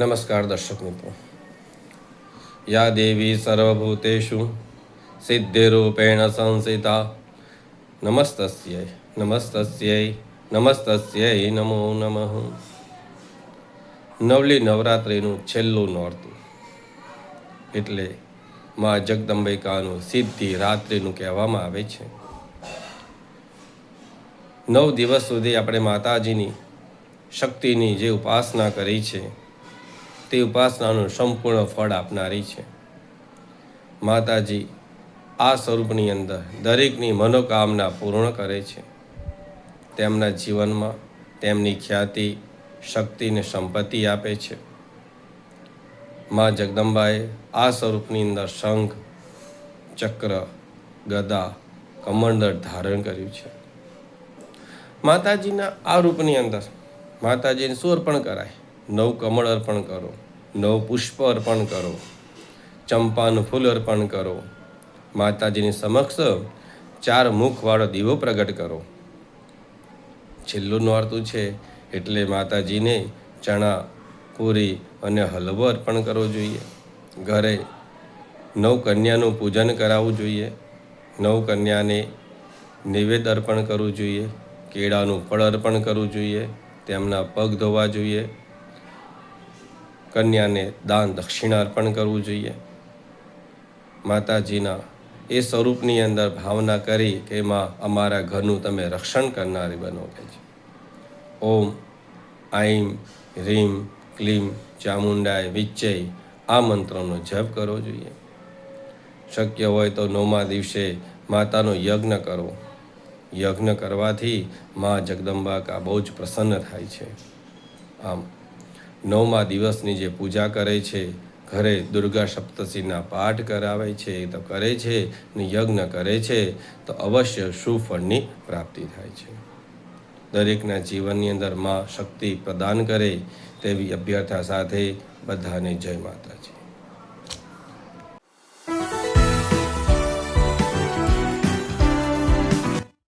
નમસ્કાર દર્શક મિત્રો. યા દેવી સર્વભૂતેશુ સિદ્ધિરૂપેણ સંસિતા. નમસ્તસ્ય નમસ્તસ્ય નમસ્તસ્ય નમો નમઃ. નવલી નવરાત્રિનું છેલ્લું નોરતું. એટલે મા જગદંબિકાનું સિદ્ધિ રાત્રિનું કહેવામાં આવે છે. નવ દિવસ સુધી આપણે માતાજીની શક્તિની જે ઉપાસના કરી છે તે ઉપાસનાનું સંપૂર્ણ ફળ આપનારી છે. માતાજી, આ સ્વરૂપની અંદર દરેકની મનોકામના પૂર્ણ કરે છે. તેમના જીવનમાં તેમની ખ્યાતિ શક્તિને સંપત્તિ આપે છે. મા જગદંબાએ આ સ્વરૂપની અંદર શંખ, ચક્ર, ગદા, કમંડળ ધારણ કર્યું છે. માતાજીના આ રૂપની અંદર માતાજીને શું અર્પણ કરાય. નવ કમળ અર્પણ કરો, નવ પુષ્પ અર્પણ કરો, ચંપાનું ફૂલ અર્પણ કરો, માતાજીની સમક્ષ ચાર મુખવાળો દીવો પ્રગટ કરો. છેલ્લું નોરતું છે એટલે માતાજીને ચણા, પૂરી અને હલવો અર્પણ કરવો જોઈએ. ઘરે નવ કન્યાનું પૂજન કરાવવું જોઈએ. નવ કન્યાને નિવેદ અર્પણ કરવું જોઈએ. કેળાનું ફળ અર્પણ કરવું જોઈએ. તેમના પગ ધોવા જોઈએ. કન્યાને દાન દક્ષિણા અર્પણ કરવું જોઈએ. માતાજીના એ સ્વરૂપની અંદર ભાવના કરી કે માં, અમારા ઘરનું તમે રક્ષણ કરનારી બનો કે છે. ઓમ, આઈમ, રીમ, ક્લીમ, ચામુંડાય, વિચ્ચય આ મંત્રનો જપ કરવો જોઈએ. શક્ય હોય તો નવમા દિવસે માતાનો યજ્ઞ કરો. યજ્ઞ કરવાથી મા જગદંબા કા બહુ જ પ્રસન્ન થાય છે. આમ નવમા દિવસની જે પૂજા કરે છે, ઘરે દુર્ગા સપ્તશીના પાઠ કરાવે છે તો કરે છે ને યજ્ઞ કરે છે, તો અવશ્ય સુફળની પ્રાપ્તિ થાય છે. દરેકના જીવનની અંદરમાં શક્તિ પ્રદાન કરે તેવી અભ્યર્થા સાથે બધાને જય માતાજી.